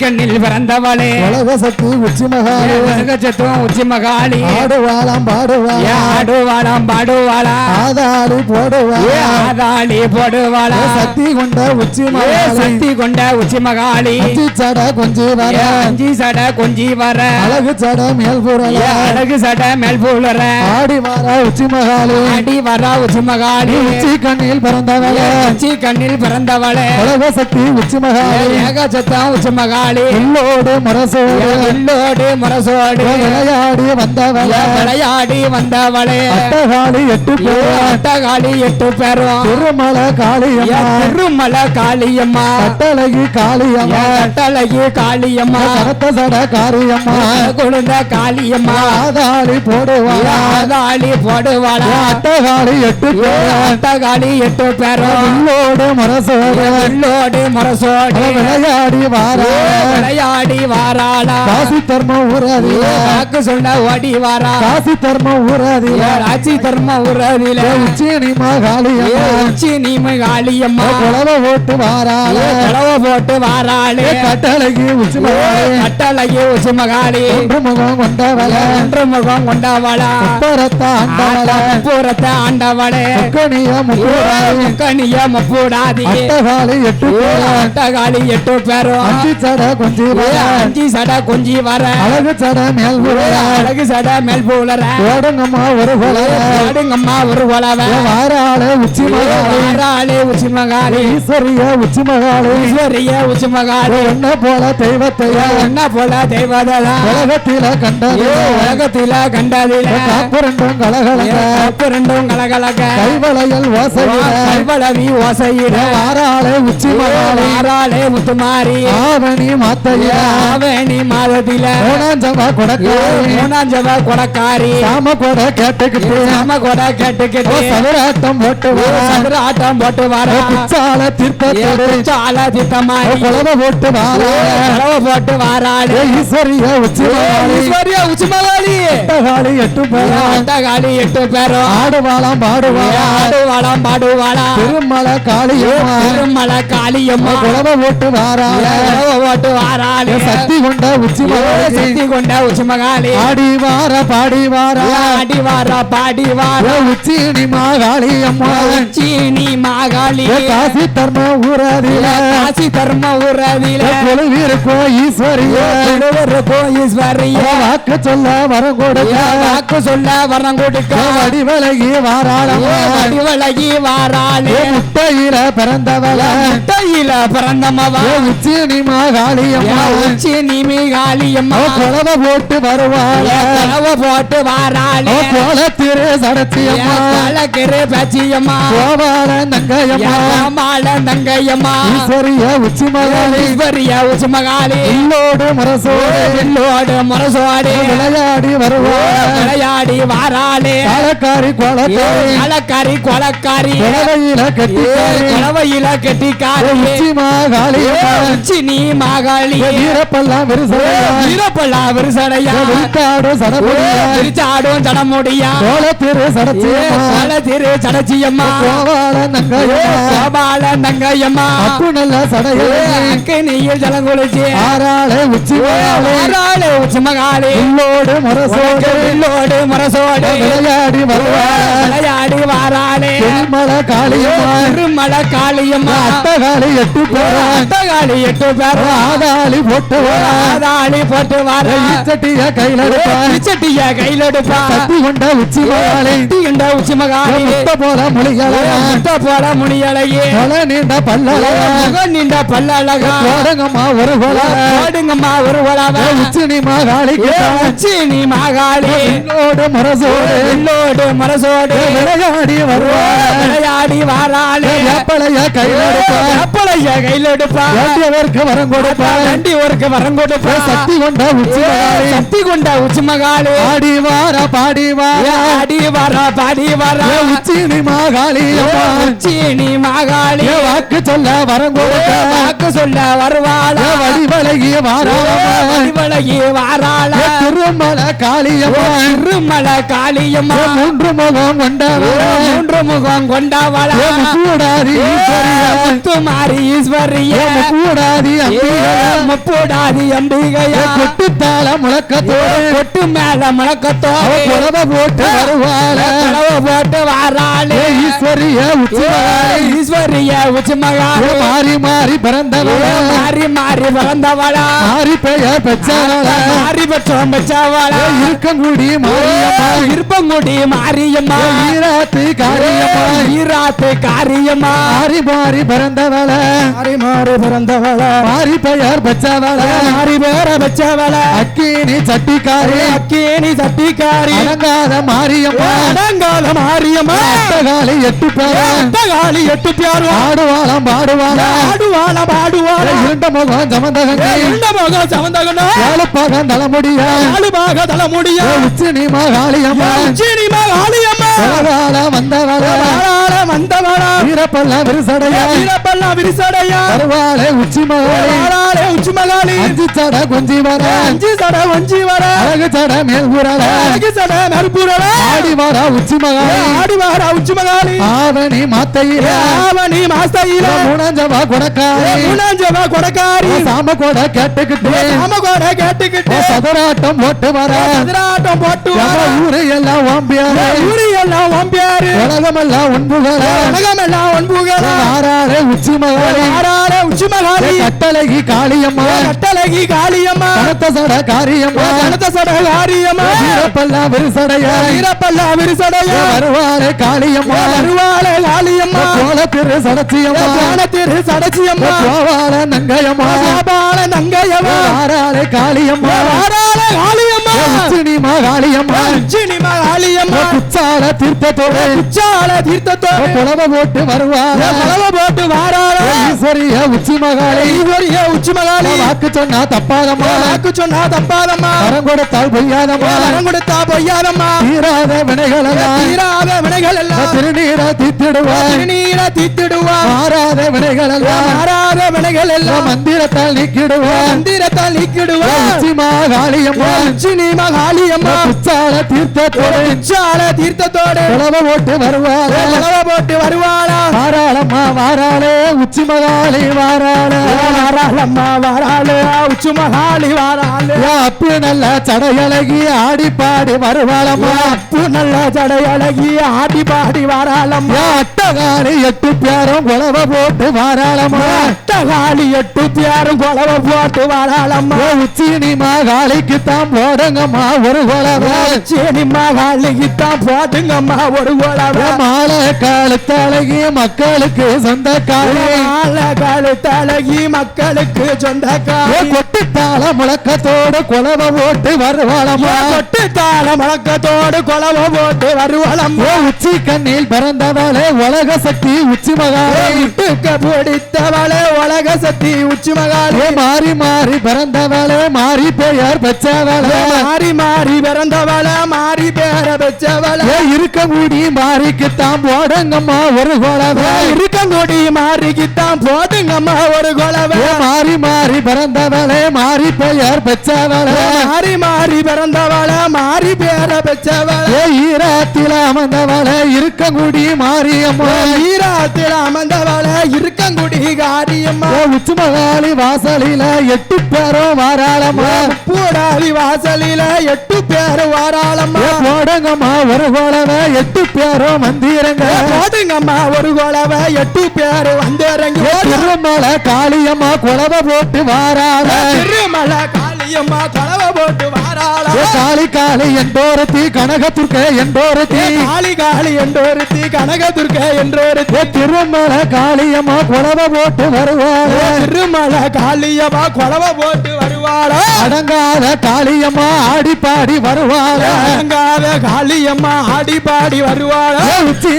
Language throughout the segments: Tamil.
கண்ணில் பிறந்தவளே. உலக சக்தி உச்சி மகாலே. உலகச்சத்துவம் உச்சி மகாளி ஆடுவாளாம் பாடுவாளா ஆடுவாளாம் பாடுவாளா ஆதாளி போடுவா ஏ ஆதாளி போடுவாளா சக்தி கொண்ட உச்சி ஏ மகாலே. சக்தி கொண்ட உச்சி மகாளி அஞ்சி சட கொஞ்சி வர. அஞ்சி சட கொஞ்சி வர. அழகு சட மேல் புறல ஏ அழகு சட மேல் பூலற ஆடி வார உச்சி மகாலே. அடி வர உச்சி மகாளி உச்சி கண்ணில் பிறந்தவளே. உச்சி கண்ணில் பிறந்தவளே. உலக சக்தி உச்சி மகாலே. ஏகச்சத்தம் உச்சி மகாளி எல்லோடு மரசோடு எல்லோடு முரசோடு விளையாடி வந்தவளே. விளையாடி வந்தவளே. அட்டகாளி எட்டு பேர் அட்டகாளி எட்டு பேரும் திருமலை காளியம்மா. திருமலை காளியம்மா. கட்டழகி காளியம்மா. கட்டழகி காளியம்மா. கரத்த சட காரியம்மா குழந்த காளியம்மா. ஆதாளி போடுவாளா. ஆதாளி போடுவாளா. அட்டகாளி எட்டு பேர் அட்டகாளி எட்டு பேரும் எல்லோடு மரசோடு எல்லோடு முரசோடு விளையாடி வாரா. விளையாடி வாராளா. காசி தர்மம் ஊராதில. காக்கு சொன்ன ஓடி வாரா. காசி தர்மம் ஊராதில. ஆட்சி தர்ம உறவில உச்சினி காளியம்மா உச்சி நீம காளியம்மா குழவ ஓட்டு வாராள. கடவ போட்டு வாராளே. கட்டழகி உச்சி கட்டழகி உச்சி மகாளி. ஒன்று முகம் கொண்டவள. ஒன்று முகம் கொண்டவளா. பரத்த ஆண்டவள. பூரத்தை ஆண்டவளே. கணிய முக்கூடாதி கனிய மப்பூடாதி அட்டகாளி எட்டு பேர். அட்டகாளி எட்டு பேரும் அஞ்சி சட கொஞ்சி வர. அஞ்சு சட கொஞ்சி வர. அழகு சட மேல் அழகு சட மேல் பூலற ஓடுங்கம்மா ஒரு புல. ஆடுங்கம்மா ஒரு உழவ வாராள உச்சி மகாளே. வாராளே உச்சி மகாளி. ஈஸ்வரிய உச்சி மகாளே. ஈஸ்வரிய உச்சி மகாளி. என்ன போல தெய்வத்தைய என்ன போல தெய்வதலா உலகத்தில கண்டது உலகத்தில கண்டதில காப்புரண்டும் கலகலங்க கப்பு ரெண்டும் கலகலக. கைவளையல் ஓசையில கைவளவி ஓசையில வாராள உச்சி மகாளே. ஆறாளே முத்துமாரி ஆவணி மாத்தைய? ஆவணி மாதத்தில மூணாஞ்சவ கொடக்காரி? மூணாஞ்சவ கொடக்காரி. சாம கொட கேட்டுக்கிட்டு. நாம கொட கேட்டுக்கிட்டு. சதுராட்டம் போட்டு வர போட்டு வர குச்சால தீர்த்தத்தோடு சால திட்டமாரி குழவ போட்டு வார போட்டு வாராளே ஈஸ்வரிய உச்சி மகாளே ஈஸ்வரியா உச்சி மகாளி அட்டகாளி எட்டு பேர்? அட்டகாளி எட்டு பேரும் ஆடுவாளாம் பாடுவாளா ஆடுவாளாம் பாடுவாளா? திருமலை காளியம்மா. திருமலை காளியம்மா. குழவ போட்டு வாரா போட்டு வாராளே சக்தி கொண்ட உச்சி சக்தி கொண்ட உச்சி மகாளி ஆடி வார பாடி வாரா ஆடி வாரா பாடி வாரா உச்சி மாகாளி. அம்மா மாகாளி காசி தர்ம ஊராதில. காசி தர்ம உறவில குழுவிருக்கோ ஈஸ்வரிய. ஈஸ்வரிய. வாக்கு சொல்ல வரம் கொடுக்க. வாக்கு சொல்ல வரம் கொடுக்க? வடிவலகி வாராளம்மா வடிவழகி வாராளே? முட்டையில பிறந்தவள? முட்டையில பிறந்தமவா உச்சி மாகாளி அம்மா உச்சி நிமி காளியம்மா குழவ போட்டு வருவாள? கலவ போட்டு வாராளே? போல திரு சடத்தி அம்மா கலக்கிரு பச்சியம்மா கோபால நங்கையம்மா? மால தங்கையம்மா ஈஸ்வரிய உச்சி மகாளி ஈஸ்வரிய உச்சி மகாளி இல்லோடு மரசோடு. எல்லோடு முரசோடு. விளையாடி வருவாள். விளையாடி வாராளே. காலக்காரி கோலக்காரி கலக்காரி கொலக்காரி குழவையில கட்டிக்காரி. குளவையில கெட்டிக்காரி. உச்சி மாகாளி உச்சி நீ மாகாளி. வீரப்பெல்லாம் விரிசலையா வீரப்பல்லா விரிசடையா. விரித்தாடு சடபடியா விரிச்சாடும் ஜடமுடியா கோல திரு சடச்சி பல திரு சடச்சியம்மா. கோபால நங்கையம்மா. கோபால தங்கையம்மா அப்பு நல்ல சடையழகி அக்கனியில் ஜலங்குளிச்சு. ஆறாளே உச்சி மாகாளி. ஆறாளு உச்சி மகாளி. உள்ளோடு மரசோடு உள்ளோடு முரசோடு விளையாடி வருவாள் விளையாடி வாராளே திருமல காளியம்மா திருமல காளியம்மா. அட்டகாளி எட்டு பேரா. அட்டகாளி எட்டு பேர். ஆதாளி போட்டு வரா ஆதாளி போட்டு வர சட்டிய கையில எடுப்பா. பிச்சட்டிய கையில் எடுப்பா. சட்டி கொண்ட உச்சி மாகாளி. இந்த உச்சி மகாளி. முத்த போல மொழிகளா முட்டை போட முடியலையே கொலை நீண்ட பல்லழகா. நின்ற பல்லழகா. கோடங்கம்மா ஒரு கொல ஓடுங்கம்மா ஒரு உழவ உச்சினி மாகாளி நீ மாகாளி. கிட்டோடு மரசோடு. எல்லோடு மரசோடு. விளையாடி வருவாள் விளையாடி வாராளே. வேப்பலைய கையில எடுப்பா அப்பளைய கையில் எடுப்பா வேண்டியவருக்கு வரம் கொடுப்பா. வண்டி ஒருக்கு வரம் கொடுப்பா. சக்தி கொண்ட உச்சி மாகாளி. சக்தி கொண்ட உச்சி மகாளி. ஆடி வார பாடி வார. ஆடி வர பாடி வர. உச்சினி மாகாளி அம்மா. உச்சி நீ மாகாளி வாக்கு சொல்ல வரம் கொடுக்க. வாக்கு சொல்ல வருவாளா. வடிவழகிய வாராம வடிவழ கட்டழகி வாராள. திருமலை காளியம்மா. திருமல காளியம்மா. மூன்று முகம் கொண்டவள. மூன்று முகம் கொண்டவள. கூடாதி முத்துமாரி ஈஸ்வரிய. கூடாதி அம்பிகையா. முப்பூடாதி அம்பிகையா. கொட்டுத்தாள முழக்கத்தோடு. கொட்டு மேல முழக்கத்தோடு. புடவை போட்டு வருவாள. கலவை போட்டு வாராளே. ஈஸ்வரிய உச்சிமகாளி ஈஸ்வரிய உச்சி மகாளி. ஏ மாறி மாறி பிறந்தவள. மாறி மாறி பிறந்தவளா. மாறி பெயர் பெற்றவள. மாறி பெற்றோம் பெற்றவளா இருக்கங்குடி மாரியம்மா. இருப்பங்குடி மாரியம்மா. ஈராத்து காரியம்மா. ஈராத்து காரியம்மா. மாறி மாறி பிறந்தவள. மாறி மாறி பிறந்தவளா. மாறி பெயர் பெற்றவள. மாறி பேர பெற்றவளா. அக்கினி சட்டிக்காரி. அக்கேணி சட்டிக்காரி. அடங்காத மாரியம்மா. அடங்கால மாரியம்மா. அட்டகாலி எட்டு பேர. அட்டகாளி எட்டு பேரும் ஆடுவாளாம் பாடுவாளா ஆடுவாள பாடுவாள இருண்ட முகம் சமந்தகங்கி இருண்ட முகம் சவந்தகனா ஏழப்பாகம் தலைமுடிய. நாலுபாக தலைமுடிய உச்சினி மகாளியம்மா சீனிமா காளியம்மா? பரவால வந்தவள? வாழாள வந்தவளா? வீரப்பல்ல விரிசடைய? வீரப்பல்லா விரிசடையா? பரவால உச்சி மகாளி உச்சி மகாளி அஞ்சு சட கொஞ்சி வர. அஞ்சு சட வஞ்சி வர. அழகு சட மேல் ஊரல அழகு சட நற்புறல ஆடி வர உச்சி மகாளி ஆடி வார உச்சி மகாளி ஆவணி மாத்தையில. ஆவணி மாசையில மூணஞ்சவா குடக்காரி. மூணாஞ்சவா கொடக்காரி. சாம கூட கேட்டுக்கிட்டு. நாம கூட கேட்டுக்கிட்டு. சதுராட்டம் போட்டு வர. எதிராட்டம் போட்டு நம்ம ஊரு எல்லாம் ஓம்பியாரு. ஊரி எல்லாம் வம்பியாரு உலகமெல்லாம் உண்புகள உலகமெல்லாம் ஒன்புகளா ஆறாறு உச்சி மகாளி ஆறாள உச்சி மகாளி கட்டழகி காளியம்மா. கட்டழகி காளியம்மா. கனத்த சட காரியம்மா. கனத்த சட காரியம்மா வீரப்பெல்லாம் விரிசடைய. வீரப்பல்லா விரிசடைய. வருவாரு காளியம்மா. வருவாளே காளியம்மா. கோல திரு சடச்சியம்மா. திரு சடச்சியம்மா. கோவால நங்கையம்மா. காளியம்மா. வாராளே காளியம்மா. குச்சால தீர்த்தத்தோடு. உச்சால தீர்த்தத்தோடு. புலவ போட்டு வருவார கலவ போட்டு வாராள. ஈஸ்வரிய உச்சி மகாளி. ஈஸ்வரிய உச்சி மகாளி. வாக்கு சொன்னா தப்பாதம்மா. வாக்கு சொன்னா தப்பாதம்மா. வரம் கொடுத்தால் பொய்யாதம்மா. வரம் கொடுத்தா பொய்யாதம்மா. தீராத வினைகளெல்லாம். தீராத வினைகள் எல்லாம் திருநீர தீத்திடுவா மாறாத வினைகளெல்லாம். மாறாத வினைகள் எல்லாம் மந்திரத்தால் நீக்கிடுவார் மந்திரத்தால் நீக்கிடுவா உச்சி மகாளியம்மா. சினிமா காளியம்மா குச்சால தீர்த்தத்தோடு உச்சால தீர்த்தத்தோடு. புலவ போட்டு வருவார கலவ போட்டு வருவாளா? வாராளம்மா வாராளே உச்சி மகாளி வாராளே. வாராளம்மா வாராளு உச்சி மகாளி வாராளு. அப்பு நல்ல சடையழகி ஆடி பாடி வருவாளம்மா. அப்பு நல்ல ஜடை அழகி ஆடி பாடி வாராளம்மா. அட்டகாரி எட்டு பேரும் குலவ போட்டு வாராளம்மா. அட்டகாளி எட்டு பேரும் குலவ போட்டு வாராளம்மா உச்சினி மகாளிக்கு தான் போடுங்கம்மா ஒரு குலவ. சினிமா காளிக்கு தான் போட்டுங்கம்மா ஒரு குலவ. மாலை காலத்தழகி மக்களுக்கு சொந்த காளி கழுத்தழகி மக்களுக்கு சொந்தக்காரி கொட்டு தாள முழக்கத்தோடு குலவ போட்டு வருவாளம்மா. தொட்டு தாள முழக்கத்தோடு குலவ போட்டு வருவளம்மா. உச்சி கண்ணில் பிறந்தவளே உலக சக்தி உச்சி மகாளி. பிடித்தவளே உலக சக்தி உச்சி மகாளி ஏ மாறி மாறி பிறந்தவளே மாறி பெயர் பெற்றவளே. மாறி மாறி பிறந்தவள மாறி பேர பெற்றவள. இருக்க முடி மாறிக்குத்தான் போடுங்கம்மா ஒரு குலவ இருக்கங்கொடி மாறிக்கித்தான் போதுங்கம்மா ஒரு குலவ ஏ மாறி மாறி பிறந்தவளே மாறி பெயர் பெற்றவளே. மாறி மாறி பிறந்தவள மாறி பேர பெற்றவள. ஈரத்தில் அமர்ந்தவளே இருக்கங்குடி மாரியம்மா ஈராத்தில் அமர்ந்தவள இருக்கங்குடி காரியம்மா ஏ உச்சி மகாளி வாசலில எட்டு பேரும் வாராளம்மா. பூடாலி வாசலில எட்டு பேர் வாராளம்மா. போடுங்கம்மா ஒரு குலவ எட்டு பேரும் மந்திரங்க போதுங்கம்மா ஒரு குலவ எட்டு பேர் வந்திறங்கி ஏ திருமலை காளியம்மா குலவ போட்டு வாராள திருமலை காளியம்மா கலவ போட்டு வாராளா? காளி காளி என்றோரத்தி கனகத்துர்க்க என்றோரத்தி காளி காளி என்றொருத்தி கனகதுர்க என்றொருத்தி திருமலை காளியம்மா குலவ போட்டு வருவாள. திருமலை காளியம்மா கொலவ போட்டு வருவாளா. அடங்காத காளியம்மா ஆடி பாடி வருவாள. அடங்காத காளியம்மா ஆடி பாடி வருவாளா. ஏ உச்சி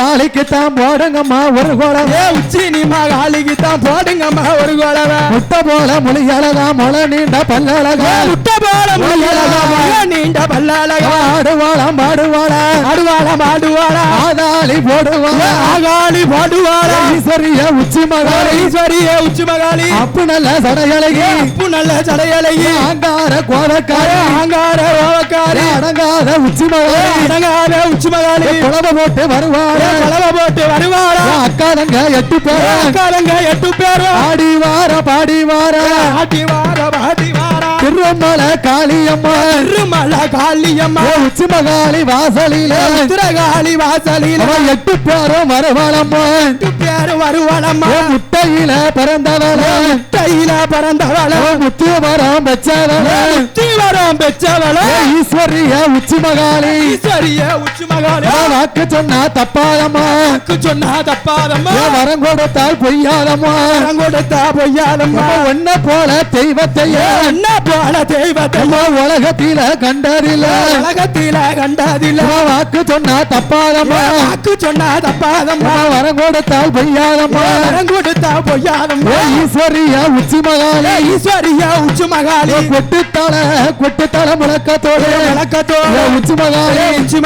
காளிக்கு தான் போடுங்கம்மா ஒரு ஏ உச்சி நீமா காளிக்கு தான் போடுங்கம்மா ஒரு கொலவ. முட்டை போல மொழி அழகா மொழ நீண்ட பல்லழகா முட்டை போல நீண்ட பல்லழகா ஆடுவாளாம் பாடுவாளா ஆடுவாளா ஆடுவாளா. ஆதாளி போடுவாளா. ஆகாளி பாடுவாளா. ஈஸ்வரிய உச்சி மகாளி. ஈஸ்வரியே உச்சி மகாளி. அப்பு நல்ல சடையழகி. அப்பு நல்ல ஆங்கார கோதக்காரி ஆங்கார ஓவக்காரி அடங்காத உச்சி மகாளி. அடங்காத உச்சி மகாளி. குழம்பு போட்டு வருவாளா. கலவை போட்டு வருவாளா. அக்கா தங்க எட்டு பேர். அக்காலங்க எட்டு பேரும் ஆடி வார பாடி வார ஆட்டி வார பாட்டி வாரா திருமலை காளியம்மா. திருமல காளியம்மா. உச்சி மகாளி வாசலில. உத்திரகாளி வாசலில. எட்டு பேரும் வருவாளம்மா. எட்டு பேரு வருவாளம்மா. முட்டையில பிறந்தவள. கையில பறந்தவள. முத்து மரம் பெற்றவள. தீவரம் பெற்றவள. ஏ ஈஸ்வரிய உச்சி மகாளி. ஈஸ்வரிய உச்சி மகாளி. வாக்கு சொன்னா தப்பாதம்மா. வாக்கு சொன்னா தப்பாதம்மா. வரம் கொடுத்தால் பொய்யாதம்மா. வரம் கொடுத்தா பொய்யாதம்மா. ஒன்ன போல தெய்வத்தையே. என்ன போல தெய்வத்தை நம்ம உலகத்தில கண்டறில உலகத்தில கண்டதில்ல. வாக்கு சொன்னா தப்பாதம்மா. வாக்கு சொன்னா தப்பாதம்மா. வரம் கொடுத்தால் பொய்யாதம்மா. வரம் கொடுத்தா பொய்யாதம்மா. ஈஸ்வரிய உச்சி மகாளி ஈஸ்வரிய உச்சி மகாளி கொட்டுத்தல கொட்டுத்தல முழக்கத்தோடு. விளக்கத்தோட ஏ உச்சி மகாளி உச்சி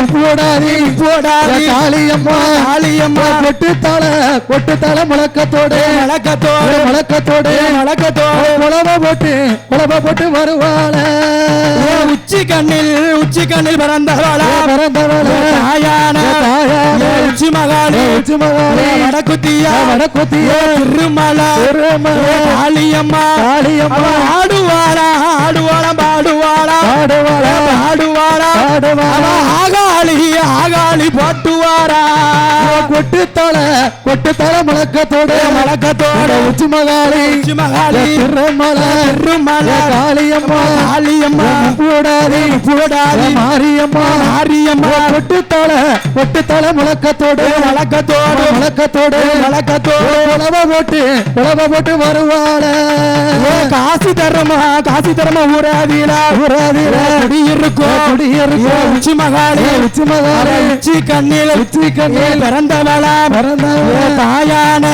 முப்போடாதி போடாதி ஏ காளியம்மா. காளியம்மா. கொட்டுத்தல கொட்டுத்தல முழக்கத்தோடு. விளக்கத்தோட ஏ முழக்கத்தோடு. விளக்கத்தோட குழம்ப போட்டு குழம்ப போட்டு வருவாள. உச்சி கண்ணில் உச்சி கண்ணில் பிறந்தவளா? பிறந்தவள. தாயான? உச்சி மகாளி? உச்சி மகாளி. வடக்குத்தியா? வடக்குத்திய? திருமலை? திருமலை? காளியம்மா? காளியம்மா? ஆடுவாளா? ஆடுவாளா? பாடுவாளா? பாடுவாள? பாடுவாளா? பாடுவாள ஆகாளி போட்டுவாரா கொட்டுத்தல கொட்டுத்தல முழக்கத்தோடு. வழக்கத்தோட உச்சி மகாளி உச்சி மகாளி திருமலை திருமலை. காளியம்மா காளியம்மா. மாரியம்மா. மாரியம்மா. முழக்கத்தோடு. முழக்கத்தோடு. வழக்கத்தோடு உழவ போட்டு உழவ போட்டு வருவாள. காசி தரமா காசி தரமா ஊராதீல குடியிருக்கும் குடியிருக்கும் ஏ, உச்சி மகாளி. உச்சி மகாளி. உச்சி கண்ணில். உச்சி கண்ணில். பிறந்தவளா. பிறந்தவள. தாயான.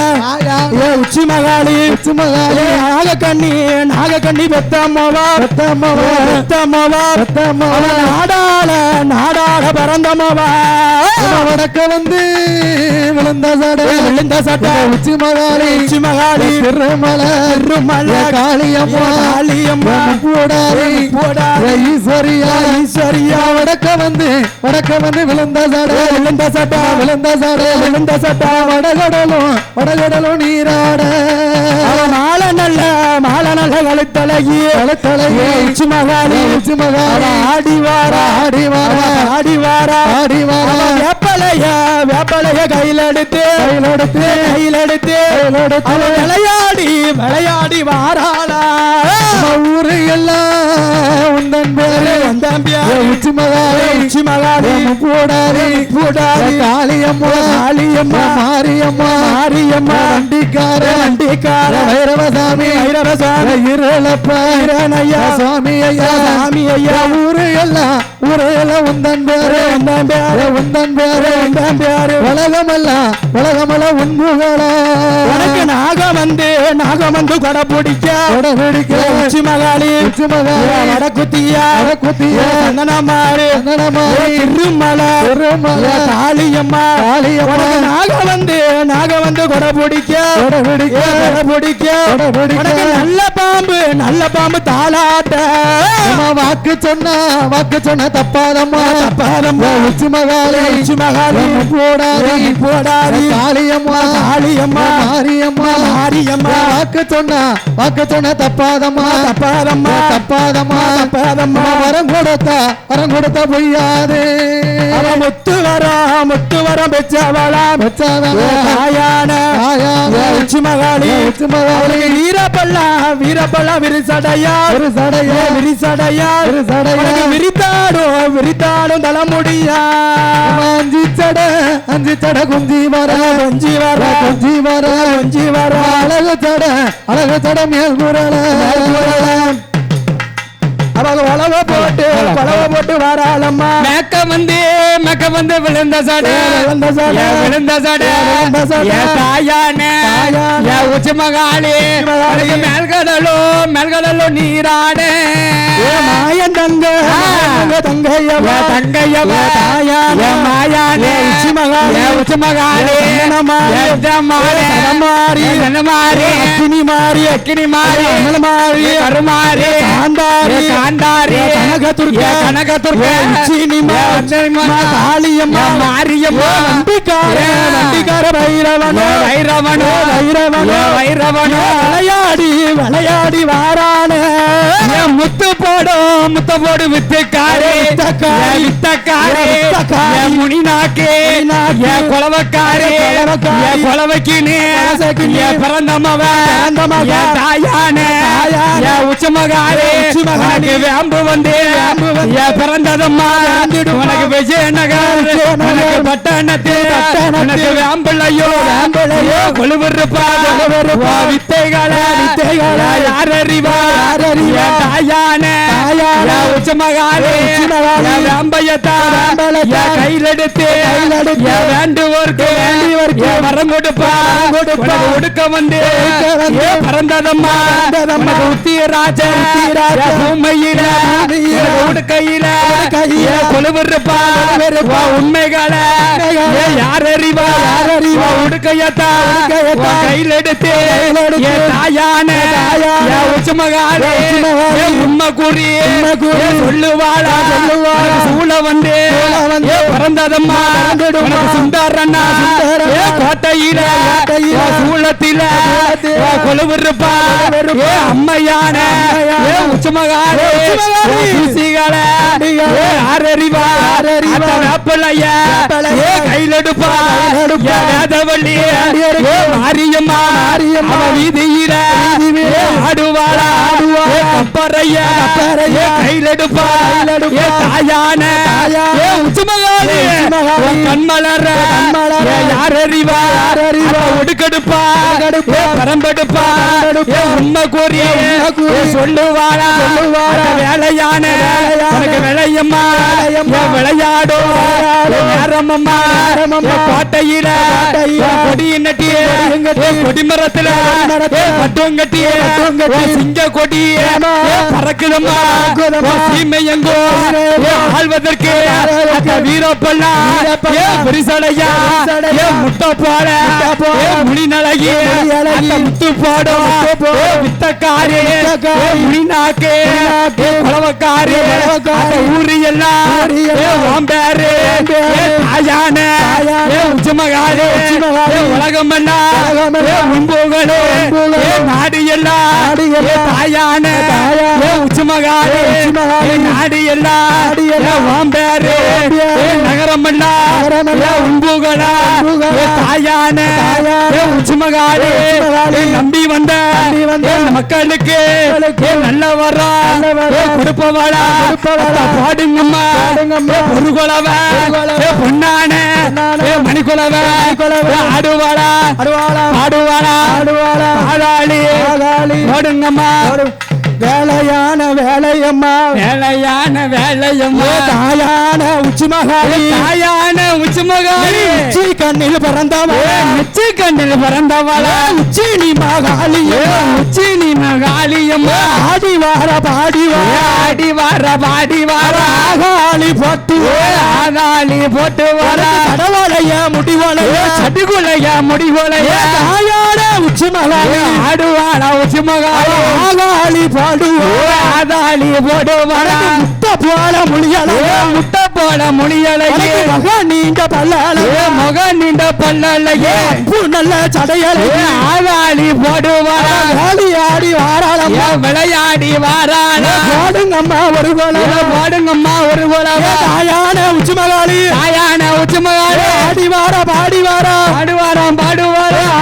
ஏ உச்சி மகாளி. உச்சி மகாளி. ஏ, நாகக்கண்ணி. நாகக்கண்ணி பெத்தம்மாவா? பெத்தம்மாவா. பெத்தம்மாவா? பெத்தம்மாவா. அவன் நாடாள நாடாள பிறந்தம்மாவா? வடக்க வந்து விழுந்த சடை. விழுந்த சட்டை. உச்சி மகாளி உச்சி மகாளி திருமலை திருமலை. காளியம்மா. காளியம்மா. கூடாதி போடாதி ஈஸ்வரியா. ஈஸ்வரியா. வடக்க வந்து வடக்க வந்து விழுந்த சடை. விழுந்த சட்டை. விழுந்த சடை. விழுந்த சட்டை. வடகடலும் வடகடலும் நீராட. அவன் மாலை நல்ல மாலை நல்ல கழுத்தழகி வளத்தலையே உச்சி மகாளி உச்சி மகாளி அவன் ஆடி வேப்பலைய கையில் எடுத்து கையில் எடுத்து கையிலெடுத்து. அவன் விளையாடி விளையாடி வாராளா. ஊரு எல்லாம் உந்தன் பேரு வந்தாம்பியா ஏ உச்சி மகாளி உச்சி மகாளி கூடாதி கூடாதி காளியம்மா. காளியம்மா மாரியம்மா. மாரியம்மா. வண்டிக்கார வண்டிக்கார வைரவசாமி. வைரவசாமி. இருளப்ப ஐயா சுவாமி ஐயா சாமி ஐயா ஊரு எல்லாம் ஊரு எல்லாம் உந்தன் பேரு வந்தான் பேரு உந்தன் பேரு வந்தான் பேரு உலகமெல்லாம் உலகமெல்லாம் உண்புகளா உனக்கு நாகம் வந்து நாகம் வந்து கொடை பிடிக்க பிடிக்க உச்சி மகாளி. உச்சி மகாளி. வடக்குத்தியா குத்திய சந்தனமாறு. சந்தனமாரி திருமலை. திருமலை. காளியம்மா. காளியம்மா. நாகம் வந்து நாகம் வந்து கொடை பிடிக்க கொடை பிடிக்க கொடை பிடிக்க கொடை பிடிக்க. நல்ல பாம்பு நல்ல பாம்பு தாளாட்ட வாக்கு சொன்னா வாக்கு சொன்ன தப்பாதம்மா. தப்பாதம்மா. உச்சி மகாளி உச்சி மகாளி ஏ போடாதி. போடாதி. காளியம்மா காளியம்மா மாரியம்மா. மாரியம்மா. வாக்கு சொன்னா வாக்கு சொன்ன தப்பாதம்மா. தப்பாதம்மா. தப்பாதம்மா. தப்பாதம்மா. வரம் கொடுத்தா வரம் கொடுத்தா பொய்யாது. முத்து வரா முத்து தாயான தாயான ஏ உச்சி மகாளி. உச்சி மகாளி. வீரப்பல்லா வீரப்பல்லா விரிசடையா விரிசடையா ஒரு சடைய உனக்கு விரித்தாடும் விரித்தாடும் தலைமுடியா அஞ்சு சட அஞ்சு சட குஞ்சி வர. கொஞ்சி வர. குஞ்சி வர. கொஞ்சி வர. அழகு சட அழகு சட மேல் குரல. அவங்க உழவ போட்டு கொலவ போட்டு வராளம்மா. மெக்க வந்து மெக்க வந்து விழுந்த சடை. விழுந்த சடை. விழுந்த சடை. தாயானே. ஏ உச்சி மகாளி மேல்கடலோ மேல்கடலோ நீராடே. மாயன் தங்க. தங்கையவா. தங்கையவா. ஏ மாயானே. உச்சி மகாளி. உச்சி மகாளி. அக்கினி மாறி அக்கினி மாறி. மாறி காந்தாரி. காந்தாரி. கனகதுர்கா. கனகதுர்கா. ஏ உச்சினிமா. ஏ உச்சினிமா. மா காளியம்மா. மாரியம்மா. ஏ வண்டிக்கார பைரவனோ ஏ வைரவனோ. ஏ விளையாடி விளையாடி வாரானே முத்து போடும் முத்த போடு வித்துக்காரே வித்தக்காரி. ஏ குலவைக்கினே குலசக்கினி. ஏ பிறந்தமவன் தாயானே உச்சமகாரே ஏ உச்சிமகாளி. உனக்கு வேம்பு வந்து பிறந்ததம்மா. உனக்கு விஜயநகர் விஜயநகர். உனக்கு பட்டணத்தில். உனக்கு வேம்பிள்ளையோ வேம்பிள்ளையோ. கொழுவிருப்பா. வித்தைகளை வித்தைகளை. யார் அறிவா யார் அறிவா. தாயானே என் உச்சமகாலே வேம்பையத்தான் வேம்பையத்தான். என் கையிலெடுத்து. என் வேண்டுவோர்க்கு. என் வரம் கொடுப்பா. உனக்கு ஒடுக்க வந்து. ஏ பறந்ததம்மா. உனக்கு உத்தியராஜ உத்தியராஜ. என் பூமையில உடுக்கையில. என் கொலுவிருப்பா. உன் உண்மைகளை. ஏ யார் அறிவா யார் அறிவா. கையிலெடுத்து. தாயான உச்சமகாலே உண்மை கூறி உண்மை கூறி. என் சொல்லுவாளா? சொல்லுவாளா. சூழ வந்து. பிறந்ததம்மா? சுந்தரண்ணா. ஏ கோட்டையில? சூளத்தில? கொலுவிருப்பா? அம்மையான. ஏ ஆரறிவா. ஏ கையிலெடுப்பா வேதவள்ளி மாரியம்மா? மாரியம்மா. வீதியில? ஆடுவாளா? கையிலெடுப்பா. கையிலெடுப்பா. ஏ தாயான. உச்சமகாலி. கண்மலர. யார் அறிவா யார் அறிவா. ஒடுக்கெடுப்பா பரம்பெடுப்பா. உண்மை கூறி உண்மை கூறி. ஏ சொல்லுவாளா. சொல்லுவாளா. அந்த வேலையான. உனக்கு விளையம்மா. ஏ நேரமம்மா. கோட்டையில கட்டி. ஏ கொடிமரத்துல. கொடிமரத்துல. ஏ பட்டம் கட்டி பட்டம் கட்டி. ஏ சிங்க கொடி ஏமா. ஏ பறக்குதம்மா. பறக்குதம்மா. ஏ சீமை எங்கோ? ஏ ஆள்வதற்கு ஆள்வதற்கு. அந்த வீரப்பல்லா. விரிசடையா? முட்டை. ஏ முனிநலகி முத்து போடும் வித்தக்காரி? முனிநாக்கு. அந்த ஊரு எல்லாம். ஏ தாயான? உச்சமகாரி? உலகம் எல்லாம். ஏ நாடு எல்லாம். தாயான? உச்சமகாரி நாடு எல்லாம். ஏ நகரம். ஏ தாயான. உச்சமகாரி நம்பி வந்த. மக்களுக்கு. நல்ல வரா நல்ல வரா. ஏ கொடுப்பவளா. கொடுப்பவளா. பாடுங்கம்மா. பொருகுலவ பொன்னான. மணிக்குலவ மணிக்குலவ. ஏ ஆடுவாளா. அருவாளா ஆடுவாளா. ஆடுவாளா. ஆகாளி வேலையான வேலையம்மா. வேலையான வேலையம்மா. தாயான உச்சி மகாளி. தாயான உச்சிமகாளி உச்சி கண்ணில் பிறந்தவா ஏ உச்சி கண்ணில் பிறந்தவளா. உச்சி நீ மகாளி ஏ உச்சி நீ மகாளியம்மா. ஆடி வார பாடி வார ஆடி வார பாடி வார ஆகாளி போட்டு ஏ ஆதாளி போட்டு வர கடவுளைய முடிவளைய. ஏ சட்டுக்குள்ளைய முடிவுலைய தாயான உச்சி மகாளி. ஆடுவாளா உச்சிமகாளி ஆகாளி பாடுவா போட்டு வர முத்த போல முடியல ஏ முட்டை போல முடியலையே மகா நீண்ட பல்லால. ஏ முக நீண்ட பல்லலையே. பூ நல்ல சடையல. ஏ ஆதாளி ஆடி ஆடி வாராளம் விளையாடி வாராளா? பாடுங்கம்மா ஒரு கோலம் பாடுங்கம்மா ஒரு குலவ தாயான உச்சி மகாளி தாயான உச்சிமகாளி. ஆடி வார பாடி வாரா பாடுவாராம் பாடுவாராம்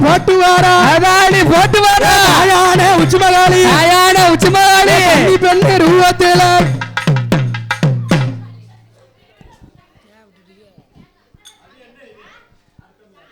ஆகாளி போட்டு வாரா ஆதாளி போட்டு வர தாயான உச்சி மகாளி தாயான உச்சிமகாளி பெண்ணு ரூபத்தில.